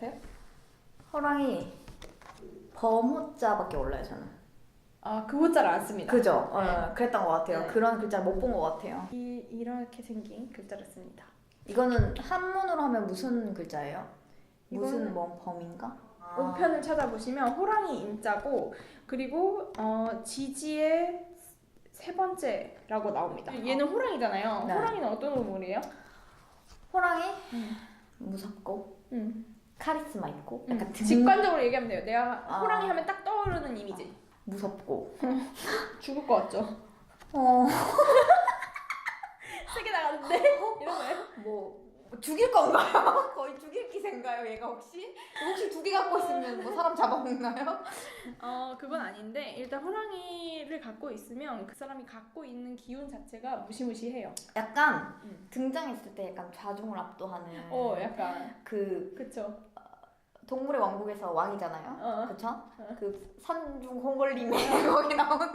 아세요? 호랑이 범호자밖에 몰라요 저는. 아, 그 호자를 안 씁니다. 그죠? 어, 그랬던 것 같아요. 네. 그런 글자 못 본 것 같아요. 이, 이렇게 생긴 글자를 씁니다. 이거는 한문으로 하면 무슨 글자예요? 무슨 이거는- 뭐 범인가? 아. 우편을 찾아보시면 호랑이 인자고 그리고 어, 지지의 세 번째라고 나옵니다. 얘는 호랑이잖아요. 네. 호랑이는 어떤 동물이에요? 호랑이 음. 무섭고 음. 카리스마 있고 약간 음. 등 직관적으로 얘기하면 돼요. 내가 아. 호랑이 하면 딱 떠오르는 이미지. 무섭고 죽을 것 같죠? 어 세게 나가는데 이런 거예요? 뭐 죽일 건가요? 거의 죽일 기세인가요, 얘가 혹시? 혹시 두 개 갖고 있으면 뭐 사람 잡아먹나요? 어 그건 아닌데 일단 호랑이를 갖고 있으면 그 사람이 갖고 있는 기운 자체가 무시무시해요. 약간 음. 등장했을 때 약간 좌중을 압도하는 어 약간 그 그쵸. 동물의 왕국에서 왕이잖아요. 어. 그쵸? 어. 그 산중 홍걸님의 거기 나오는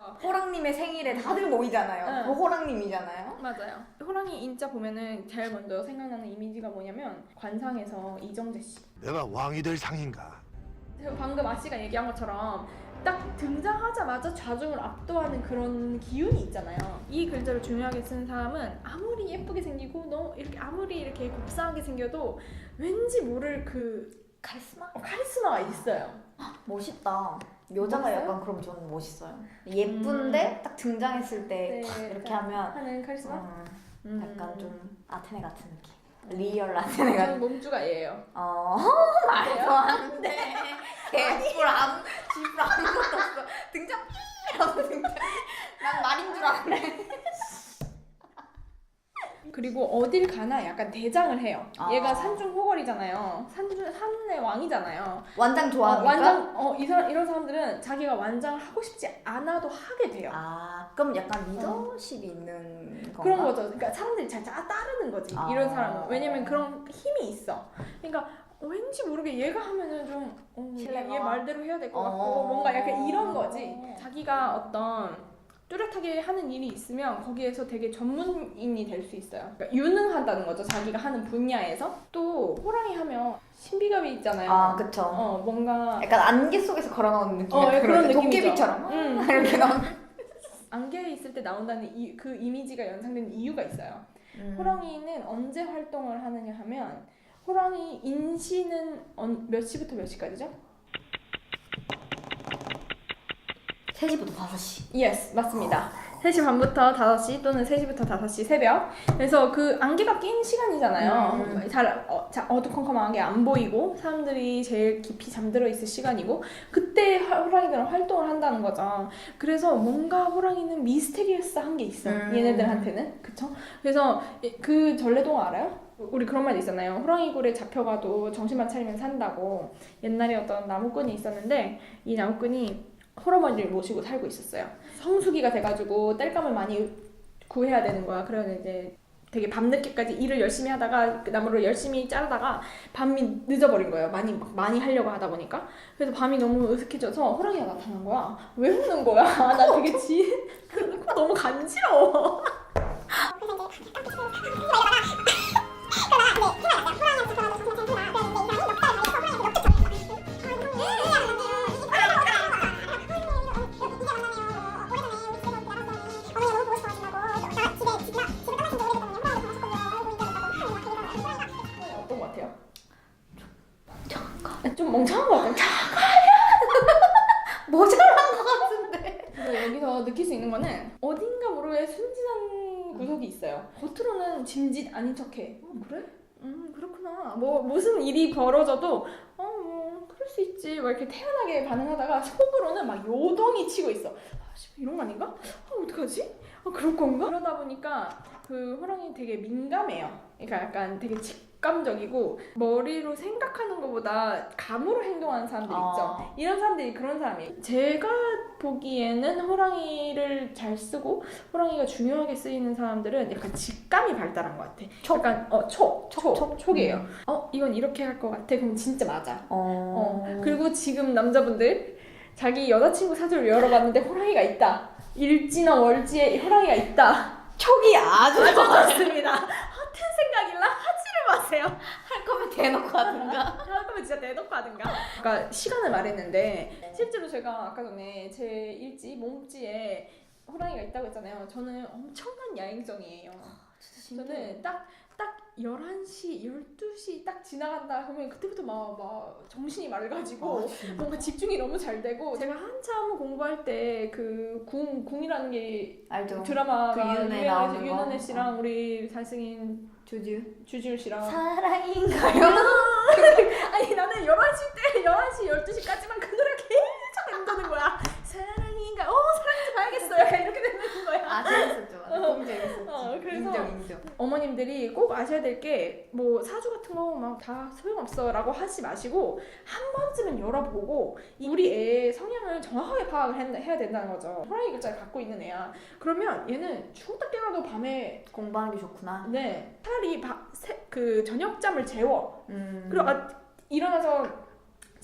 어. 호랑님의 생일에 다들 모이잖아요. 응. 그 호랑님이잖아요. 맞아요. 호랑이 인자 보면은 제일 먼저 생각나는 이미지가 뭐냐면 관상에서 이정재 씨. 내가 왕이 될 상인가? 제가 방금 아씨가 얘기한 것처럼 딱 등장하자마자 좌중을 압도하는 그런 기운이 있잖아요. 이 글자를 중요하게 쓰는 사람은 아무리 예쁘게 생기고 너무 이렇게 아무리 이렇게 곱상하게 생겨도 왠지 모를 그 카리스마? 어, 카리스마가 있어요. 멋있다. 여자가 멋있어요? 약간 그럼 저는 멋있어요. 예쁜데 딱 등장했을 때 네, 이렇게 약간 하면 하는 카리스마. 음, 음. 약간 좀 아테네 같은 느낌. 리얼 아테네 저는 같은. 몸주가 얘예요. 어 말도 안 돼. 개뿔 아무 쥐뿔 아무것도 없어. 등장 이러고 등장. 난 말인 줄 알았네. 그리고 어딜 가나 약간 대장을 해요. 아. 얘가 산중 호걸이잖아요. 산중 산의 왕이잖아요. 완장 어, 좋아하니까. 완장 어이 사람 이런 사람들은 자기가 완장을 하고 싶지 않아도 하게 돼요. 아 그럼 약간 리더십이 있는 건가? 그런 거죠. 그러니까 사람들이 잘 짜- 따르는 거지. 아. 이런 사람은 왜냐면 그런 힘이 있어. 그러니까 왠지 모르게 얘가 하면은 좀 어, 얘, 말대로 해야 될 것 같고 어. 뭔가 약간 이런 거지. 자기가 어떤 뚜렷하게 하는 일이 있으면 거기에서 되게 전문인이 될 수 있어요. 그러니까 유능하다는 거죠. 자기가 하는 분야에서 또 호랑이 하면 신비감이 있잖아요. 아 그쵸. 어 뭔가 약간 안개 속에서 걸어나오는 느낌. 어, 예, 그런 느낌이죠. 도깨비처럼 음. 이렇게 나오는. 안개에 있을 때 나온다는 이, 그 이미지가 연상되는 이유가 있어요. 음. 호랑이는 언제 활동을 하느냐 하면 호랑이 인시는 언- 몇 시부터 몇 시까지죠? 3시부터 5시. 예스 맞습니다. 3시 반부터 5시 또는 3시부터 5시 새벽 그래서 그 안개가 낀 시간이잖아요. 음. 잘 어, 자, 어두컴컴하게 안 보이고 사람들이 제일 깊이 잠들어 있을 시간이고 그때 화- 호랑이들은 활동을 한다는 거죠. 그래서 뭔가 호랑이는 미스테리어스한 게 있어 음. 얘네들한테는 그쵸? 그래서 이- 그 전래동화 알아요? 우리 그런 말 있잖아요. 호랑이 굴에 잡혀가도 정신만 차리면 산다고 옛날에 어떤 나무꾼이 있었는데 이 나무꾼이 홀어머니를 모시고 살고 있었어요. 성수기가 돼가지고 땔감을 많이 구해야 되는 거야. 그래서 이제 되게 밤늦게까지 일을 열심히 하다가 그 나무를 열심히 자르다가 밤이 늦어버린 거예요. 많이 막 많이 하려고 하다 보니까 그래서 밤이 너무 으슥해져서 호랑이가 나타난 거야. 왜 우는 거야? 나 되게 지 너무 간지러워. 좀 멍청한 것 같아요. 모자란 것 같은데. 그래서 여기서 느낄 수 있는 거는 어딘가 모르게 순진한 구석이 있어요. 겉으로는 짐짓 아닌 척해. 어, 그래? 음 그렇구나. 뭐 무슨 일이 벌어져도 어 뭐 그럴 수 있지. 막 이렇게 태연하게 반응하다가 속으로는 막 요동이 치고 있어. 아, 씨, 이런 거 아닌가? 아 어떡하지? 아 그럴 건가? 그러다 보니까 그 호랑이 되게 민감해요. 그러니까 약간 되게 직 감적이고 머리로 생각하는 것보다 감으로 행동하는 사람들 있죠. 아. 이런 사람들이 그런 사람이에요. 제가 보기에는 호랑이를 잘 쓰고 호랑이가 중요하게 쓰이는 사람들은 약간 직감이 발달한 것 같아. 촉. 약간 어, 촉, 촉, 촉? 촉이에요. 음. 어, 이건 이렇게 할 것 같아. 그럼 진짜 맞아. 어. 어. 그리고 지금 남자분들 자기 여자친구 사주를 열어봤는데 호랑이가 있다. 일지나 월지에 호랑이가 있다. 촉이 아주 좋습니다. 허튼 생각이라 하지를 마세요. 할 할 거면 대놓고 하든가. 할 거면 진짜 대놓고 하든가. 아까 시간을 말했는데 실제로 제가 아까 전에 제 일지 몸지에 호랑이가 있다고 했잖아요. 저는 엄청난 야행성이에요. 저는 딱, 딱 11시, 12시 딱 지나간다 하면 그때부터 막, 막 정신이 맑아지고 뭔가 집중이 너무 잘 되고 제가 한참 공부할 때 그 궁, 궁이라는 게 알죠. 드라마가 그 유명해서 나오는 거? 윤은혜 씨랑 우리 잘생긴 주주. 주지훈 씨랑 사랑인가요? 아니 나는 11시 때 11시 12시까지만 그 노래가 계속 맴도는 거야 사랑인가 어 사랑인지 봐야겠어 약간 이렇게 되는 거야 아 재밌었죠. 너무 재밌었지. 어, 그래서- 인정 인정. 어머님들이 꼭 아셔야 될 게 뭐 사주 같은 거 막 다 소용없어 라고 하지 마시고 한 번쯤은 열어보고 이 우리 애의 성향을 정확하게 파악을 해- 해야 된다는 거죠 호랑이 글자를 갖고 있는 애야 그러면 얘는 죽었다 깨어나도 밤에 공부하는 게 좋구나. 네 차라리 바, 새- 그 저녁잠을 재워 음. 그리고 아, 일어나서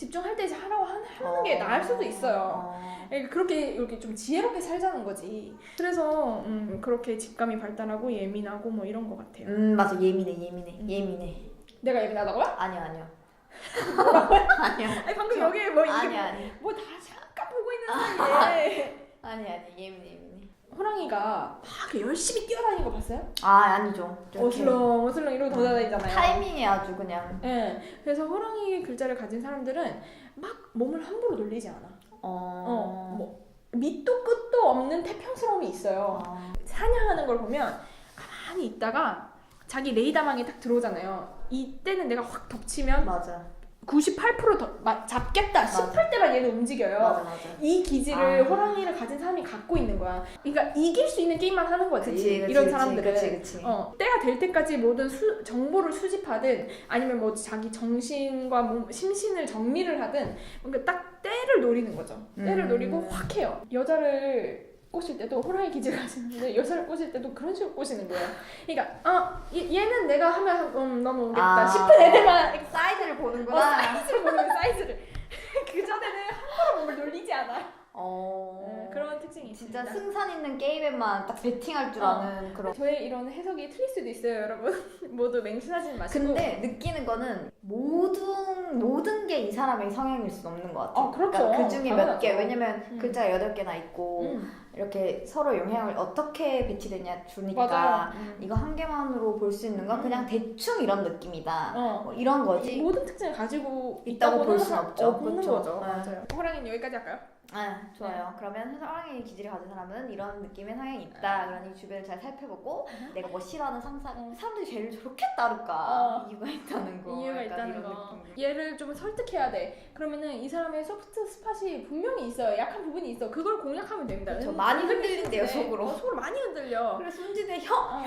집중할 때 이제 하라고 하- 하는 게 나을 수도 있어요 어. 예, 그렇게 이렇게 좀 지혜롭게 살자는 거지. 그래서 음, 그렇게 직감이 발달하고 예민하고 뭐 이런 것 같아요. 음 맞아 예민해 예민해 음. 예민해. 내가 예민하다고요? 아니야 아니야. 아니야. 아니 방금 저- 여기 뭐 이게 아니 아니. 뭐다 잠깐 보고 있는 사이에 아니 아니 예민해 예민해. 호랑이가 막 열심히 뛰어다니는 거 봤어요? 아 아니죠. 이렇게 어슬렁 어슬렁 이러고 돌아다니잖아요. 타이밍이 아주 그냥. 예. 그래서 호랑이 글자를 가진 사람들은 막 몸을 함부로 놀리지 않아. 어. 어, 뭐 밑도 끝도 없는 태평스러움이 있어요. 어. 사냥하는 걸 보면 가만히 있다가 자기 레이더망에 딱 들어오잖아요. 이때는 내가 확 덮치면 맞아. 98% 더, 마- 잡겠다 맞아. 싶을 때만 얘는 움직여요. 맞아 맞아. 이 기질을 아. 호랑이를 가진 사람이 갖고 있는 거야. 그러니까 이길 수 있는 게임만 하는 거지. 그치, 그치, 이런 그치, 사람들은. 그치, 그치. 어, 때가 될 때까지 모든 수, 정보를 수집하든 아니면 뭐 자기 정신과 몸, 심신을 정리를 하든 뭔가 딱 때를 노리는 거죠. 때를 음. 노리고 확 해요. 여자를 꼬실 때도 호랑이 기질 가지는데 여자를 꼬실 때도 그런 식으로 꼬시는 거예요. 그러니까 아 얘- 얘는 내가 하면 음, 너무 오겠다 아. 싶은 애들만 사이즈를 어, 보는구나. 사이즈를 보는 거예요, 사이즈를. 그 전에는 함부로 몸을 놀리지 않아. 어. 네, 그런 특징이 진짜 있습니다. 승산 있는 게임에만 딱 베팅할 줄 어. 아는 그런. 저의 이런 해석이 틀릴 수도 있어요, 여러분. 모두 맹신하지 마시고. 근데 느끼는 거는 모든 모든 게 이 사람의 성향일 수 없는 것 같아. 어, 그렇죠. 그 중에 몇 개. 왜냐면 음. 글자가 여덟 개나 있고 음, 이렇게 서로 영향을 어떻게 배치되냐 주니까. 음. 이거 한 개만으로 볼 수 있는 건 음. 그냥 대충 이런 느낌이다. 어. 뭐 이런 거지. 모든 특징을 가지고 있다고 있다고는 볼순 하- 없죠. 없는 그렇죠. 거죠. 네. 맞아요. 호랑이는 여기까지 할까요? 아, 좋아요. 그러면 호랑이 기질을 가진 사람은 이런 느낌의 성향이 있다. 그러니 주변을 잘 살펴보고 내가 뭐 싫어하는 상사 사람들이 제일 저렇게 따를까 어. 이유가 있다는 거. 이유가 약간 있다는 이런 거. 느낌. 얘를 좀 설득해야 돼. 그러면은 이 사람의 소프트 스팟이 분명히 있어요. 약한 부분이 있어. 그걸 공략하면 됩니다. 은- 많이 흔들린대요. 속으로. 어, 속으로 많이 흔들려. 그래 순진의 형 어.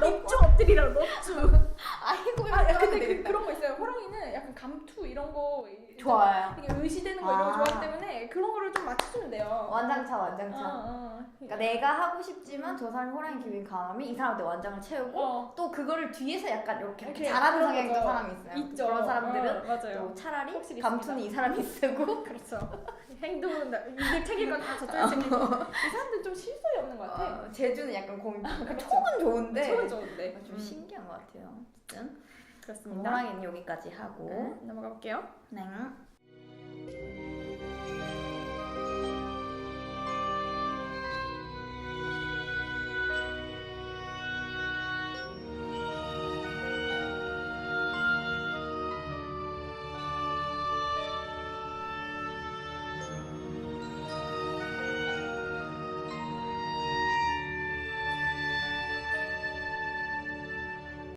넙죽 엎드리라 넙죽. 아이고 아, 야, 이렇게 근데 그. 그런 거 있어요. 호랑이는 약간 감투 이런 거 좋아요. 되게 의시되는 거 이런 거 아. 좋아하기 때문에 그런 거를 좀 맞춰주면 돼요. 완장차 어, 완장차. 어. 그러니까 내가 하고 싶지만 저 사람이 호랑이 기분 강하면 이 사람한테 완장을 채우고 어. 또 그거를 뒤에서 약간 이렇게, 이렇게 잘하는 그런 성향이 또 거죠. 사람이 있어요. 있죠. 그런 사람들은 어, 맞아요. 또 차라리 확실히 감투는 이 사람이 쓰고 그렇죠. 행동은 나- 이들 책일 건다 저쪽에 책이고 이 사람들 좀 없는 것 같아. 어, 제주는 약간 공이 조금 아, 좋은데. 조금 좋은데. 아, 좀 음. 신기한 것 같아요. 어쨌든 그렇습니다. 공항에는 여기까지 하고 네. 넘어가 볼게요. 네.